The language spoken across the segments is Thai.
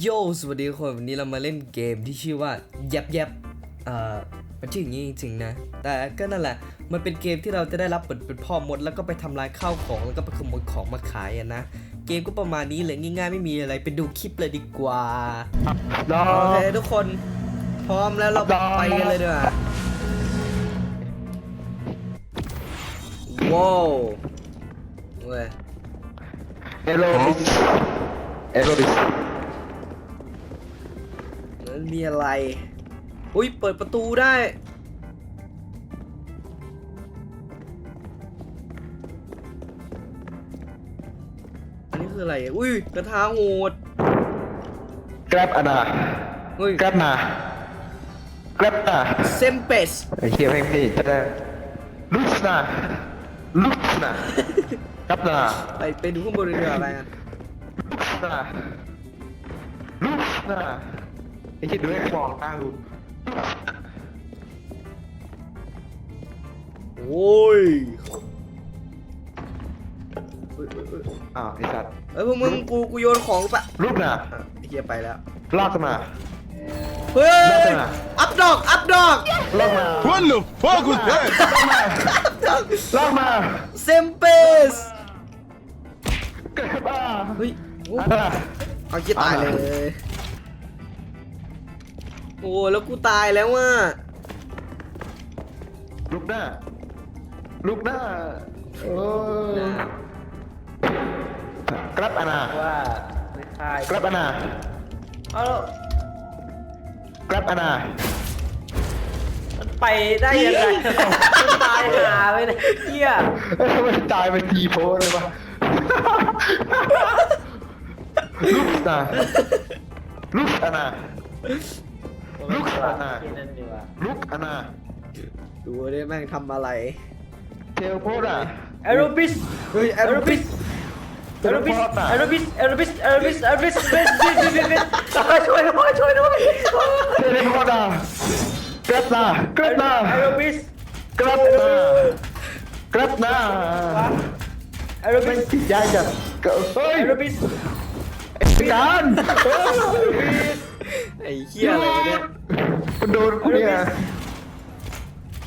โยสวัสดีทุกคนวันนี้เรามาเล่นเกมที่ชื่อว่ายับยับเอ่อมันชื่ออย่างนี้จริงๆนะ แต่ก็นั่นแหละ มันเป็นเกมที่เราจะได้รับบทเป็นพ่อมด แล้วก็ไปทำลายข้าวของแล้วก็ไปขโมยของมาขายอะนะ เกมก็ประมาณนี้เลยง่ายๆไม่มีอะไรไปดูคลิปเลยดีกว่าโอเคทุกคนพร้อมแล้วเราไปกันเลยดีกว่าว้าวเว้ยเอโรบิสเอโรบิส มันมีอะไร อุ้ยเปิดประตูได้ อันนี้คืออะไร อุ้ยกระทาโหดกราบอานาเฮ้ยกราบนากราบนาเซมเปส ไอ้เหี้ยแม่งพี่จะได้ลุสนาลุสนากราบนาไปไปดูข้างบนเลยดีกว่าอะไรกัน ลุสนาลุสนาไอ้เหี้ยดูไอ้ฟองตั้งดูโอ้ยเฮ้ยเฮ้ยเฮ้ยอ้าวไอ้สัตว์เอ้ยพวกมึงกูกูโยนของปะลุกนาอะไอ้เฮียไปแล้ว ลากมา เฮ้เลิยกมาอัพดอก อัพดอก ลากมา What the fuck was that? ลากมาเซมเปสกราบอาเฮ้ยโอ้อานาเอาเหี้ยตายเลย โอ้แล้วกูตายแล้วว่ะลุกหน้า ลุกหน้าโอ้กราบอานาว่าไม่ใช่กราบอานาเอาแล้วกราบอานามันไปได้ยังไงมันตายหาไปเนี่ยเฮียเอ้ยมันตายเป็นทีโพสเลยวะลุกนาลุกอานา ลูกอาณาที่นั่นดีกว่าลุกอานาดูดิแม่งทำอะไร เทลโพสอะแอโรบิสเฮ้ยแอแอโรโรบิบิสสแอโรบิสแอโรบิสแอโรบิสแอโรบิสแอโรบิสเบสเบสเบสเบสเบสช่วยด้วยช่วยด้วยเทเลโพสอะกราบนากราบนาแอโรบิสกราบนากราบนาแอโรบิไม่สติดยาจัดเฮ้ยแอโรบิสไอ้การเฮ้ย ไอ้เหี้ยอะไรวะเนี่ยมันโดนกูเนี่ย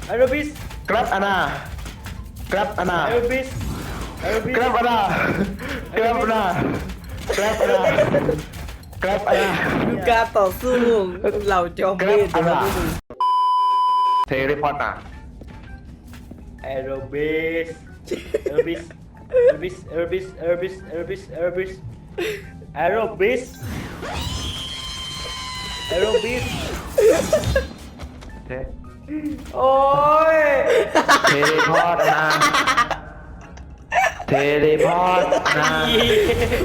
แอโรบิสกราบอานากราบอานาแอโรบิส แอโรบิสกราบอานากราบอานากราบอานากราบอานาดูการต่อสู้เหล่าจอมเวทครับนะพวกมึงเทเลพอร์ตอะแอโรบิส แอโรบิส แอโรบิส แอโรบิส แอโรบิส แอโรบิส แอโรบิส แอโรบิส แอโรบิสเทโอ้ยเทเลพอร์ตอานาเทเลพอร์ตอานา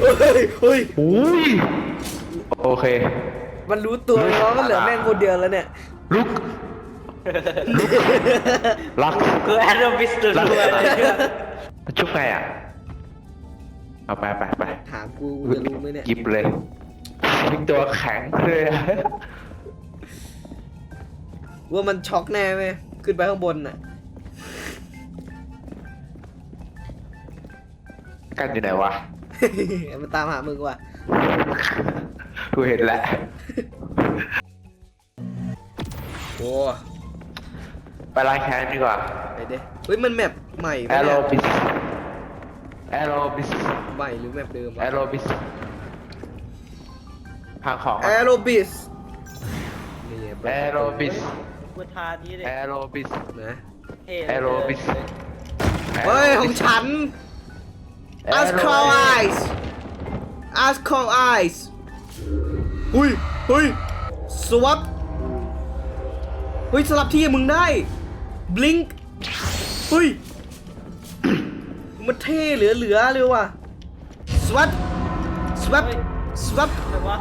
เฮ้ยเฮ้ยอุ้ยโอเค มันรู้ตัวว่ามันเหลือแม่งคนเดียวแล้วเนี่ย ลุกลุกรักคือแอโรบิสตัวรักตัวอะไรเนี่ยชุบไงอะ เอาไปไปไปถามกูกูจะรู้ไหมเนี่ยหยิบเลย ทิ้งตัวแข็งเลยอะว่ามันช็อกแน่ไหมขึ้นไปข้างบนน่ะ กันอยู่ไหนวะมันตามหามึงว่ะกูเห็นแล้วโอ้ไปล้างแค้นดีกว่าไปเด้เฮ้ยมันแมปใหม่แอปะโรเนี่ยบิสแอโรบิสใหม่หรือแมปเดิมแอโรบิส หาของแอโรบิสนี่แอโรบิสกูทานี้เลยแอโรบิสนะเท่แอโรบิสเฮ้ยของฉัน Ask Call Eyes Ask Call Eyes หุยเฮ้ยสวับเฮ้ยสลับที่กับมึงได้ Blink เฮ้ยมันเท่เหลือเหลือๆเลยว่ะสวับสวับสวับอะไรวะ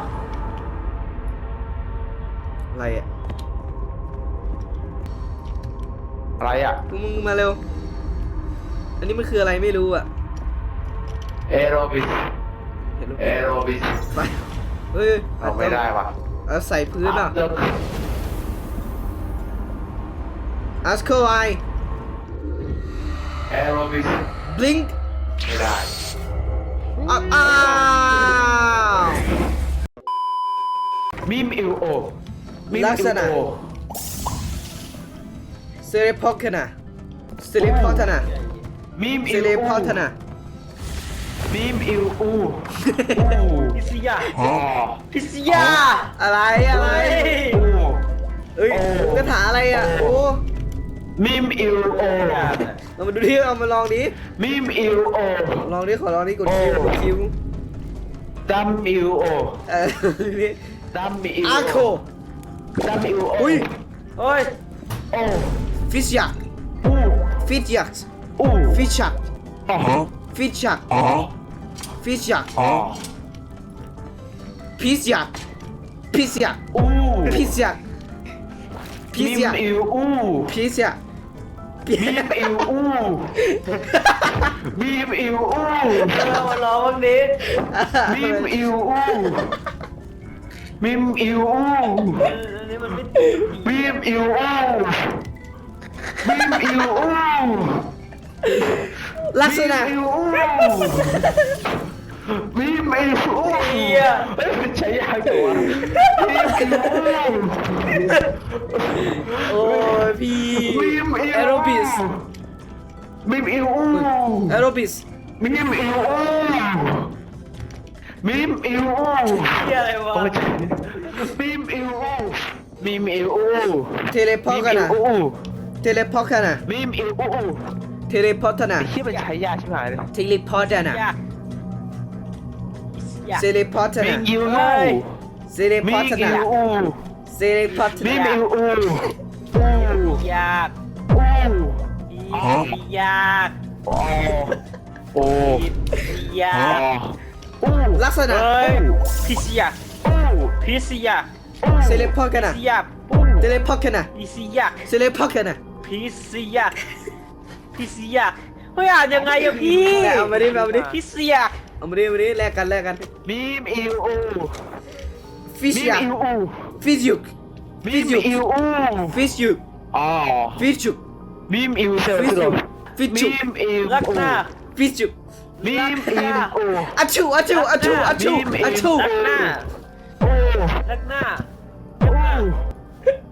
อะไรอะอะไรอะมึงมึงมาเร็ว อันนี้มันคืออะไรไม่รู้อะแอโรบิสเห็นรูปแอโรบิสไปเฮ้ยเอาไม่ได้ว่ะเอาใส่พื้นอะเลิก Ask Call Eye แอโรบิส Blink ไม่ได้อ้าวอ้าวมิมอิวโอ มิมลัอิกษวณะโอเซเลพอกนาเซเลพอตนามิมเซอิวเลอูพอตนามิมอิวอูอูพิสยาอ๋อพิสยาอะไรอะไรอูเอ้ยโอ้กระถาอะไรอะโอ้มิมอิวโอเอามาดูดิเอามาลองดิมิมอิวโอลองดิขอลองดิกดคิวโอ้กดคิวดัมอิวโอเออนี่ดัมอิวอาโค ดัมอิวโออุ้ยโอ้ยโอฟิชยักอูฟิชยักอูฟิชยักอ๋อฟิชยักอ๋อฟิชยักอ๋อพิชยักพิชยักอูพิชยักพิมิชมยักอิวอูพิชยักมิมอิวอูมิมอิวอูเออมาลองบ้างดิมิมอิวอู มิมอิวอูเอออันนี้มันไม่ถูกมิมอิวอูมิมอิวอูลักษณะ มิมอิวอูมิมอิวอูเฮ้ยมันใช้ยากจังวะมิมอิวอูโอ้ยพี่มิมอิวแอโรบิสมิมอิวอูแอโรบิสมิมอิวอู มิมอิวอูเฮียอะไรวะโอ้ยมิมอิวอูมิมอิวอูเทเลพอร์ตกันนะมิมอิวอูเทเลพอร์ตกันนะมิมอิวอูเทเลพอร์ตนะไอ้เหี้ยมันใช้ยากใช่ไหมเลยเทเลพอร์ตนะยากพิสยาเซเลพอร์ตมินะมอิวเฮ้อูยเซเลมิพอมร์ตอินะวอูเซเลพอร์ตมินะมอิวอูอูยากอูพิสยากโอ้โอ้พิสยาอู ลักษณะเฮ้ยพิสยาอูพิสยาเซเลพอร์ตกันพินะสยาเทเลพอร์ตกันนะพิสยาเซเลพอร์ตกันนะพิสยาพิสยาเฮ้ยอ่านยังไงอะพี่เอามาดิเอามาดิพิสยาเอามาดิเอามาดิแลกกันแลกกันมิมอิวอูฟิชมิมยักอิวอูฟิชยุกมิมอิวอูฟิชยุกอ๋อฟิชยุกมิมอิวเซอร์ฟิชลยุกมฟิชยุกมิมอิวรักอูหน้าฟิชยุก มิมอิวอูอะชูอะชูอะชูอะชูอะชูรักหน้าอูรักหน้า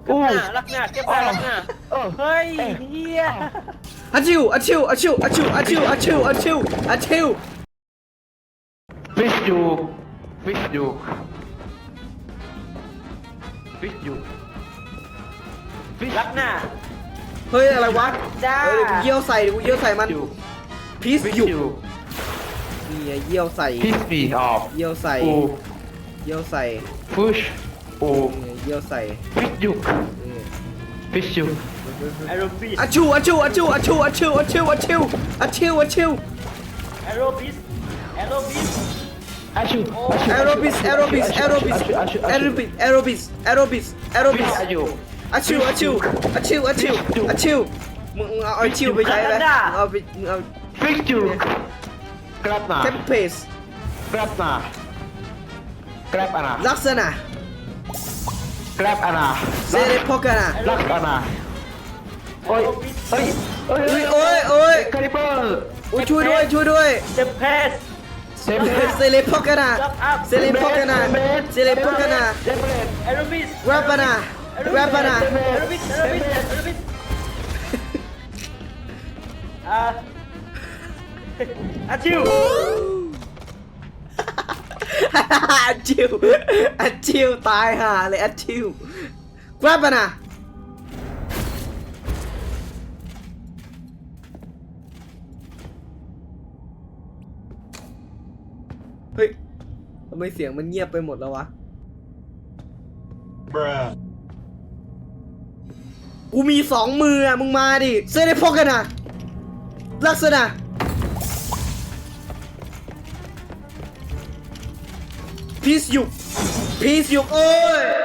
อูรักหน้ารักหน้าเก็บหน้ารักหน้าเออเฮ้ยเฮียอะชูอะชูอะชูอะชูอะชูอะชูอะชูอะชูฟิชยูฟิชยูฟิชยูฟิชรักหน้าเฮ้ยอะไรวะจ้าเฮ้ยเดี๋ยวกูเยี่ยวใส่เดี๋ยวกูเยี่ยวใส่มันยูพีชฟิชยุกยู นี่ไงเยี่ยวใส่พิสมีออกเยี่ยวใส่ อูเยี่ยวใส่ฟุชอูนี่ไงเยี่ยวใส่ฟิชยูนี่ฟิชยูแอโรบิสอะชูอะชูอะชูอะชูอะชูอะชูอะชูอะชูอะชูแอโรบิสแอโรบิสอาชูแอโรบิสแอโรบิสแอโรบิสอาชูแอโรบิสแอโรบิสแอโรบิสแอโรบิฟิสชอายุอะชูอะชูอะชูอะชูอะชูมึงเอาไอชิวไปใช้ไหมเอาไปมึงเอาฟิชยูก grab na Tempest grab na grab ana Laksana grab ana เซเลพกนะ lock ana โอ้ยเอ้ยเอ้ยอุ๊ยโอ้ยโอ้ย Caliber อุ้ยช่วยด้วยช่วยด้วยเซเพสเซเลปกนาเซเลปกนาเซเลปกนะ Same rate เอโรบิส grab นะ grab นาเอโรบิสเอโรบิสเอโรบิสอ่า อาชิวอัดชิวอัดชิวตายห่าเลยอัดชิวแรปปานะเฮ้ยทำไมเสียงมันเงียบไปหมดแล้ววะกูมีสองมืออะมึงมาดิเซเลพกกันนะลักษณะ Peace you, Peace you all.